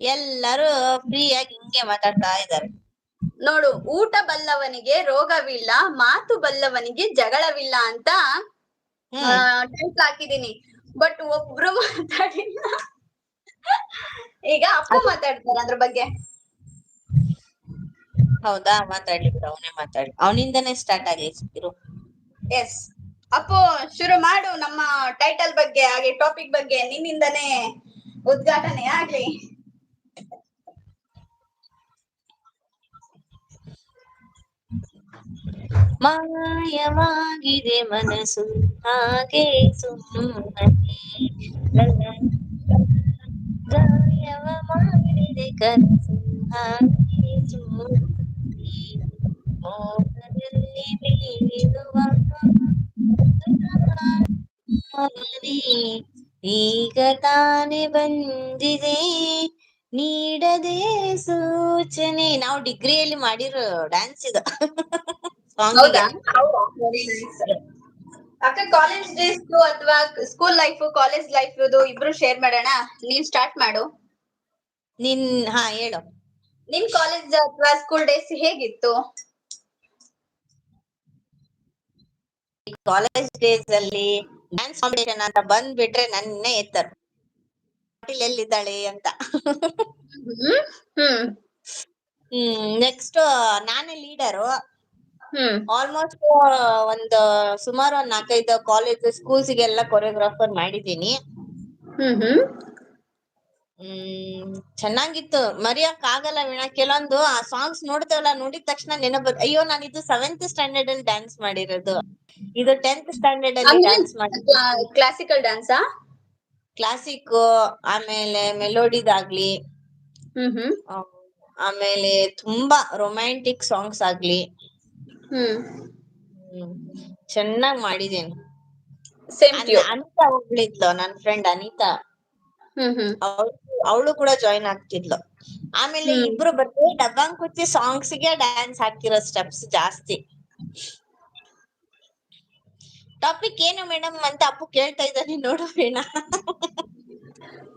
ಎಲ್ಲರೂ ಫ್ರೀಯಾಗಿ ಆಗಿ ಹಿಂಗೆ ಮಾತಾಡ್ತಾ ಇದ್ದಾರೆ. ನೋಡು ಊಟ ಬಲ್ಲವನಿಗೆ ರೋಗವಿಲ್ಲ ಮಾತು ಬಲ್ಲವನಿಗೆ ಜಗಳವಿಲ್ಲ ಅಂತ ಟೈಪ್ ಹಾಕಿದೀನಿ. ಬಟ್ ಒಬ್ರು ಮಾತಾಡಿಲ್ಲ. ಈಗ ಅಪ್ಪ ಮಾತಾಡ್ತಾರೆ ಅದ್ರ ಬಗ್ಗೆ. ಹೌದಾ? ಮಾತಾಡ್ಲಿ ಬಿಡು ಅವನೇ ಮಾತಾಡಿ ಅವನಿಂದನೇ ಸ್ಟಾರ್ಟ್ ಆಗ್ಲಿ ಇರು ಎಸ್ ಅಪ್ಪು ಶುರು ಮಾಡು ನಮ್ಮ ಟೈಟಲ್ ಬಗ್ಗೆ ಹಾಗೆ ಟಾಪಿಕ್ ಬಗ್ಗೆ ನಿನ್ನಿಂದನೇ ಉದ್ಘಾಟನೆ ಆಗ್ಲಿ. ಮಾಯವಾಗಿದೆ ಮನಸ್ಸು. ಹಾಗೆ ಸುಮ್ಮನೆ. ಗಾಯವ ಮಾಡಿದೆ ಕನಸು. ಹಾಗೆ ಸುಮ್ಮನೆ. ಮೋಹದಲ್ಲಿ ಬೀಳುವ ಈಗ ತಾನೇ ಬಂದಿದೆ. ನೀಡದೆ ಸೂಚನೆ. ನಾವು ಡಿಗ್ರಿಯಲ್ಲಿ ಮಾಡಿರೋ ಡ್ಯಾನ್ಸ್ ಇದು. ಅಕ್ಕ ಕಾಲೇಜ್ ಡೇಸ್ ಅಥವಾ ಸ್ಕೂಲ್ ಲೈಫ್ ಕಾಲೇಜ್ ಲೈಫ್ ಇಬ್ರು ಶೇರ್ ಮಾಡೋಣ? ನೀನ್ ಸ್ಟಾರ್ಟ್ ಮಾಡು. ನಿನ್ ಹಾ ಹೇಳು. ನಿಮ್ ಕಾಲೇಜ್ ಅಥವಾ ಸ್ಕೂಲ್ ಡೇಸ್ ಹೇಗಿತ್ತು? ಕಾಲೇಜ್ ಡೇಸ್ ಅಲ್ಲಿ ಡ್ಯಾನ್ಸ್ ಕಾಂಪಿಟೇಷನ್ ಅಂತ ಬಂದ್ಬಿಟ್ರೆ ನನ್ನೇ ಎತ್ತರು. ಪಾಟೀಲ್ ಎಲ್ಲಿದ್ದಾಳೆ ಅಂತ. ಹ್ಮ್ ನೆಕ್ಸ್ಟ್ ನಾನೇ ಲೀಡರು ಆಲ್ಮೋಸ್ಟ್ ಒಂದ್ ಸುಮಾರು ಒಂದ್ ನಾಲ್ಕೈದು ಕಾಲೇಜ್ ಸ್ಕೂಲ್ಸ್ ಗೆಲ್ಲ ಕೊರಿಯೋಗ್ರಾಫರ್ ಮಾಡಿದೀನಿ ಹ್ಮ್ ಹ್ಮ್. ಹ್ಮ್ ಚೆನ್ನಾಗಿತ್ತು. ಮರಿಯಕ್ ಆಗಲ್ಲ ವೀಣಾ. ಕೆಲವೊಂದು ಆ ಸಾಂಗ್ಸ್ ನೋಡ್ತೇವಲ್ಲ ನೋಡಿದ ತಕ್ಷಣ ನೆನಪು ಅಯ್ಯೋ ನಾನು ಇದು ಸೆವೆಂತ್ ಸ್ಟ್ಯಾಂಡರ್ಡ್ ಅಲ್ಲಿ ಡ್ಯಾನ್ಸ್ ಮಾಡಿರೋದು. ಇದು ಟೆಂತ್ ಸ್ಟ್ಯಾಂಡರ್ಡ್ ಅಲ್ಲಿ ಡ್ಯಾನ್ಸ್ ಮಾಡಿ ಕ್ಲಾಸಿಕಲ್ ಡ್ಯಾನ್ಸಾ ಕ್ಲಾಸಿಕ್ ಆಮೇಲೆ ಮೆಲೋಡಿದಾಗ್ಲಿ ಹ್ಮ್ ಹ್ಮ್. ಆಮೇಲೆ ತುಂಬಾ ರೊಮ್ಯಾಂಟಿಕ್ ಸಾಂಗ್ಸ್ ಆಗ್ಲಿ. ಹ್ಮ್. ಹ್ಮ್. ಚೆನ್ನಾಗ್ ಮಾಡಿದೀನಿ. ಸೇಮ್ ಟು ಅನ್- ಅನಿತಾ ಒಬ್ಳಿದ್ಲು ನನ್ ಫ್ರೆಂಡ್ ಅನಿತಾ. ಹ್ಮ್ ಹ್ಮ್. ಅವಳು ಕೂಡ ಜಾಯಿನ್ ಆಗ್ತಿದ್ಲು. ಆಮೇಲೆ ಇಬ್ರು ಬರೀ ಡಬ್ಬಂಗ್ ಕುಚ್ಚಿ ಸಾಂಗ್ಸ್ಗೆ ಡ್ಯಾನ್ಸ್ ಹಾಕಿರೋ ಸ್ಟೆಪ್ಸ್ ಜಾಸ್ತಿ. ಟಾಪಿಕ್ ಏನು ಮೇಡಮ್ ಅಂತ ಅಪ್ಪು ಕೇಳ್ತಾ ಇದ್ದಾನೆ ನೋಡು ವೀಣಾ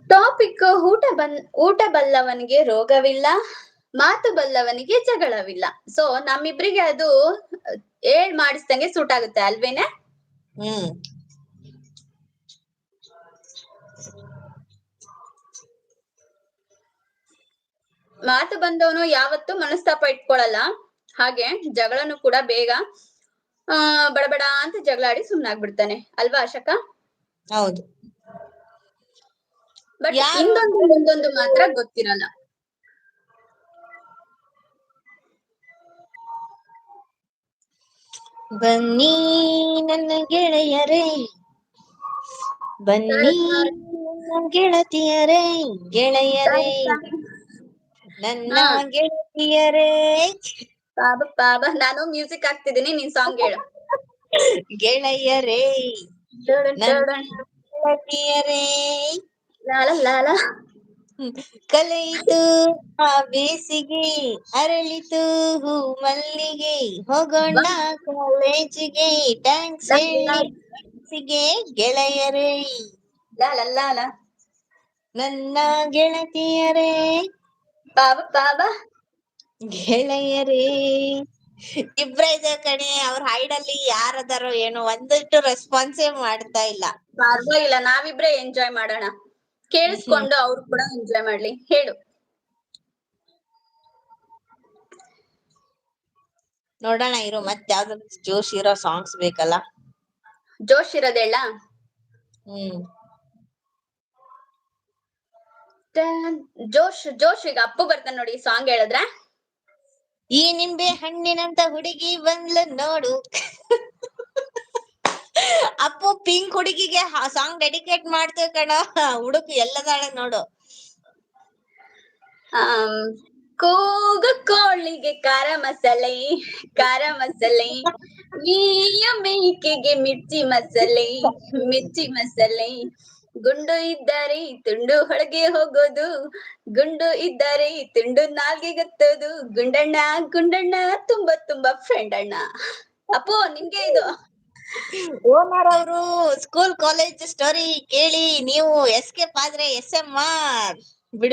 ಟಾಪಿಕ್ ಊಟ ಬನ್ ಊಟ ಬಲ್ಲವನಿಗೆ ರೋಗವಿಲ್ಲ. ಮಾತು ಬಲ್ಲವನಿಗೆ ಜಗಳವಿಲ್ಲ. ಸೊ ನಮ್ಮಿಬ್ರಿಗೆ ಅದು ಏಳ್ ಮಾಡಿಸ್ದಂಗೆ ಸೂಟ್ ಆಗುತ್ತೆ ಅಲ್ವೇನೆ? ಹ್ಮ್. ಮಾತು ಬಂದವನು ಯಾವತ್ತೂ ಮನಸ್ತಾಪ ಇಟ್ಕೊಳಲ್ಲ. ಹಾಗೆ ಜಗಳನು ಕೂಡ ಬೇಗ ಆ ಬಡಬಡ ಅಂತ ಜಗಳಾಡಿ ಸುಮ್ನಾಗ್ಬಿಡ್ತಾನೆ. ಅಲ್ವಾ ಅಶಕ? ಹೌದು. ಬಟ್ ಇನ್ನೊಂದು ಮುಂದೊಂದು ಮಾತ್ರ ಗೊತ್ತಿರಲ್ಲ. ಬನ್ನಿ ನನ್ನ ಗೆಳೆಯರೇ ಬನ್ನಿ ನನ್ನ ಗೆಳತಿಯರೇ ಗೆಳೆಯರೇ ನನ್ನ ಹಾ. ಗೆಳತಿಯರೇ ಪಾಪ ಪಾಪ ನಾನು ಮ್ಯೂಸಿಕ್ ಹಾಕ್ತಿದ್ದೀನಿ ನೀನ್ ಸಾಂಗ್ ಹೇಳು ಗೆಳೆಯರೇ ಟಡನ್ ನನ್ನ ಟಡನ್. ಗೆಳತಿಯರೇ ಲಾಲ ಲಾಲ ಕಲೆಯಿತು ಆ ಬೇಸಿಗೆ ಅರಳಿತು ಹೂ ಮಲ್ಲಿಗೆ ಹೋಗೋಣ ಕಾಲೇಜಿಗೆ ಟ್ಯಾಂಕ್ಸ್ ಹೇಳಿ. ಫ್ರೆಂಡ್ಸಿಗೆ ಗೆಳೆಯರೇ. ಲಾಲ ನನ್ನ ಗೆಳತಿಯರೇ. ಪಾಪ ಪಾಪ ಗೆಳೆಯರೇ. ಇಬ್ರ ಇದೆ ಕಣೆ ಅವ್ರ ಹೈಡಲ್ಲಿ ಯಾರದಾರೋ ಏನೋ ಒಂದಿಟ್ಟು ರೆಸ್ಪಾನ್ಸೇ ಮಾಡ್ತಾ ಇಲ್ಲ. ಪರವಾಗಿಲ್ಲ ನಾವಿಬ್ರೆ ಎಂಜಾಯ್ ಮಾಡೋಣ. ಕೇಳಿಸ್ಕೊಂಡು ಅವ್ರು ಕೂಡ ಎಂಜಾಯ್ ಮಾಡ್ಲಿ. ಹೇಳು. ನೋಡೋಣ ಇರು ಮತ್ತೆ ಯಾವ್ದಾದ್ರು ಜೋಶ್ ಇರೋ ಸಾಂಗ್ಸ್ ಬೇಕಲ್ಲ? ಜೋಶ್ ಇರೋದೇಳ ಹ್ಮ್. ಜೋಶ್ ಜೋಶ್ ಈಗ ಅಪ್ಪು ಬರ್ತಾನೆ ನೋಡಿ ಸಾಂಗ್ ಹೇಳಿದ್ರೆ. ಈ ನಿಂಬೆ ಹಣ್ಣಿನಂತ ಹುಡುಗಿ ಬಂದ್ಲ ನೋಡು. ಪಿಂಕ್ ಹುಡುಗಿಗೆ ಸಾಂಗ್ ಡೆಡಿಕೇಟ್ ಮಾಡ್ತೇವೆ ಕಣ. ಹುಡುಗಿ ಎಲ್ಲದಾಳ ನೋಡು. ಕೂಗು ಕೋಳಿಗೆ ಖಾರ ಮಸಾಲೆ ಖಾರ ಮಸಾಲೆ. ಮೀಯ ಮೇಕೆಗೆ ಮಿರ್ಚಿ ಮಸಾಲೆ ಮಿರ್ಚಿ ಮಸಾಲೆ. ಗುಂಡು ಇದ್ದಾರೆ ತುಂಡು ಹೊಳಗೆ ಹೋಗೋದು. ಗುಂಡು ಇದ್ದಾರೆ ತುಂಡು ನಾಲ್ಗೆ ಗೊತ್ತೋದು. ಗುಂಡಣ್ಣ ಗುಂಡಣ್ಣ, ತುಂಬಾ ತುಂಬಾ ಫ್ರೆಂಡ್ ಅಣ್ಣ. ಅಪ್ಪು, ನಿಮ್ಗೆ ಇದು? ಓನರ್ ಅವರು ಸ್ಕೂಲ್ ಕಾಲೇಜ್ ಸ್ಟೋರಿ ಕೇಳಿ ನೀವು ಎಸ್ಕೇಪ್ ಆದ್ರೆ ಎಸ್ ಎಂ ಆರ್. ಬಿಡು